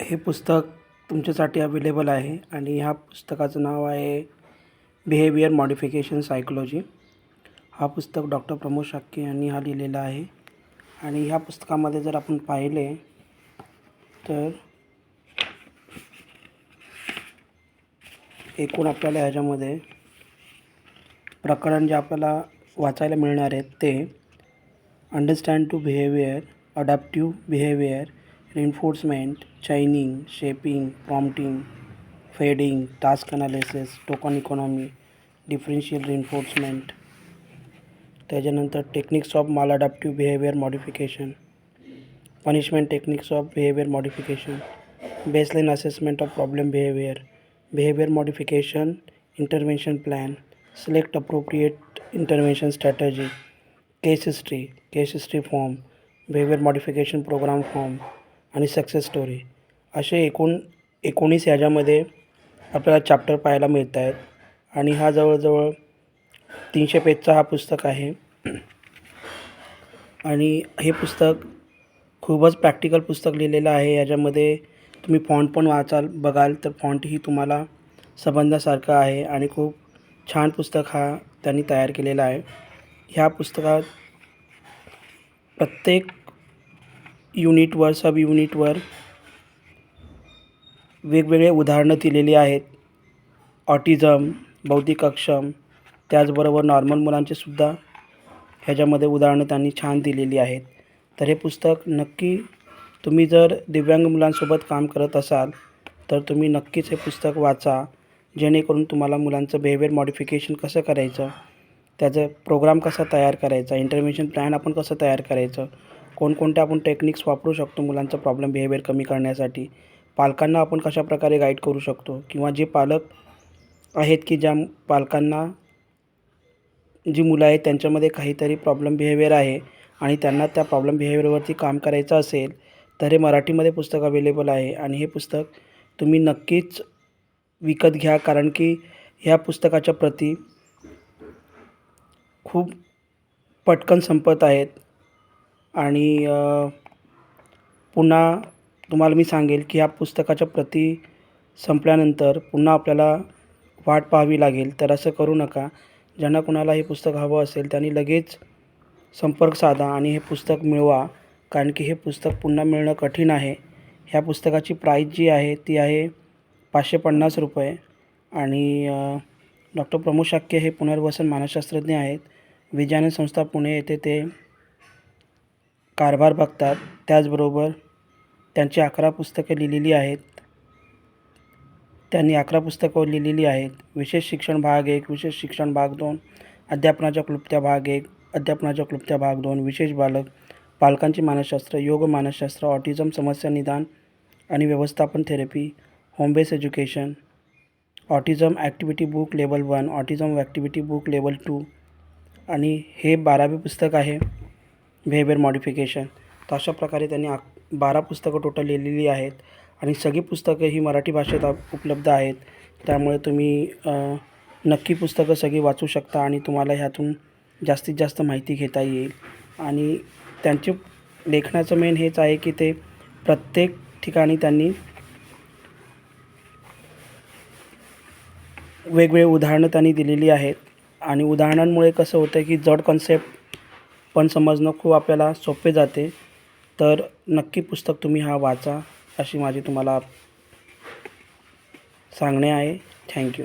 हे पुस्तक तुमच्यासाठी अवेलेबल आहे आणि ह्या पुस्तकाचं नाव आहे बिहेवियर मॉडिफिकेशन सायकोलॉजी हा पुस्तक डॉक्टर प्रमोद शाक्य यांनी हा लिहिलेला आहे. आणि ह्या पुस्तकामध्ये जर आपण पाहिले तर एकूण आपल्याला ह्याच्यामध्ये प्रकरण जे आपल्याला वाचायला मिळणार आहेत ते understand to behaviour adaptive behaviour reinforcement chaining shaping prompting fading task analysis token economy differential reinforcement त्याच्यानंतर techniques of maladaptive behaviour modification punishment techniques of behaviour modification baseline assessment of problem behaviour behaviour modification intervention plan select appropriate intervention strategy case history case history form behaviour modification programme form आणि success story असे एकूण एकोणीस ह्याच्यामध्ये आपल्याला chapter पाहायला मिळत आहेत आणि हा जवळजवळ तीनशे पेजचा हा पुस्तक आहे. आणि हे पुस्तक खूपच प्रॅक्टिकल पुस्तक लिहिलेलं आहे. याच्यामध्ये तुम्ही फॉन्ट पण वाचाल बघाल तर फॉन्टही तुम्हाला समजण्यासारखं आहे. आणि खूप छान पुस्तक हा त्यांनी तयार केलेला आहे. ह्या पुस्तकात प्रत्येक युनिटवर सब युनिटवर वेगवेगळे उदाहरणं दिलेली आहेत. ऑटिझम बौद्धिक अक्षम त्याचबरोबर नॉर्मल मुलांचे सुद्धा ह्याच्यामध्ये उदाहरणं त्यांनी छान दिलेली आहेत. तर हे पुस्तक नक्की तुम्ही जर दिव्यांग मुलांसोबत काम करत असाल तर तुम्ही नक्कीच हे पुस्तक वाचा जेणेकरून तुम्हाला मुलांचं बिहेवियर मॉडिफिकेशन कसं करायचं त्याचं प्रोग्राम कसा तयार करायचा इंटरव्हेन्शन प्लॅन आपण कसं तयार करायचं कोणकोणत्या आपण टेक्निक्स वापरू शकतो मुलांचा प्रॉब्लेम बिहेवियर कमी करण्यासाठी? पालकांना आपण कशाप्रकारे गाईड करू शकतो? किंवा जे पालक आहेत की ज्या पालकांना जी मुलं आहेत त्यांच्यामध्ये काहीतरी प्रॉब्लेम बिहेवियर आहे आणि त्यांना त्या प्रॉब्लेम बिहेवियरवरती काम करायचं असेल तर हे मराठीमध्ये पुस्तक अवेलेबल आहे आणि हे पुस्तक तुम्ही नक्कीच विकत घ्या कारण की ह्या पुस्तकाच्या प्रती खूप पटकन संपत आहेत. आणि पुन्हा तुम्हाला मी सांगेल की ह्या पुस्तकाच्या प्रती संपल्यानंतर पुन्हा आपल्याला वाट पाहावी लागेल. तर असं करू नका. ज्यांना कुणाला हे पुस्तक हवं असेल त्यांनी लगेच संपर्क साधा आणि हे पुस्तक मिळवा. कारण की हे पुस्तक पुन्हा मिळणं कठीण आहे. ह्या पुस्तकाची प्राईज जी आहे ती आहे पाचशे पन्नास रुपये. आणि डॉक्टर प्रमोद शाक्य हे पुनर्वसन मानसशास्त्रज्ञ आहेत. विजयानंद संस्था पुणे येथे ते कारभार बघतात. त्याचबरोबर त्यांची अकरा पुस्तकं लिहिलेली आहेत. त्यांनी अकरा पुस्तकं लिहिलेली आहेत. विशेष शिक्षण भाग एक विशेष शिक्षण भाग दोन अध्यापनाच्या क्लुप्त्या भाग एक अध्यापनाच्या क्लुप्त्या भाग दोन विशेष बालक पालकांचे मानसशास्त्र योग मानसशास्त्र ऑटिझम समस्या निदान आणि व्यवस्थापन therapy home base education autism activity book level one autism activity book level two आणि हे बारावे पुस्तक आहे. बिहेवियर मॉडिफिकेशन तर अशा प्रकारे त्यांनी आ बारा पुस्तकं टोटल लिहिलेली आहेत. आणि सगळी पुस्तकं ही मराठी भाषेत उपलब्ध आहेत. त्यामुळे तुम्ही नक्की पुस्तकं सगळी वाचू शकता आणि तुम्हाला ह्यातून जास्तीत जास्त माहिती घेता येईल. आणि त्यांचे लेखनाचं मेन हेच आहे की ते प्रत्येक ठिकाणी त्यांनी वेगवेगळे उदाहरणं त्यांनी दिलेली आहेत. आणि उदाहरणांमुळे कसं होतं की जड कॉन्सेप्ट पण समजणं खूप आपल्याला सोपे जाते तर नक्की पुस्तक तुम्ही हा वाचा अशी माझी तुम्हाला सांगणे आहे. थँक्यू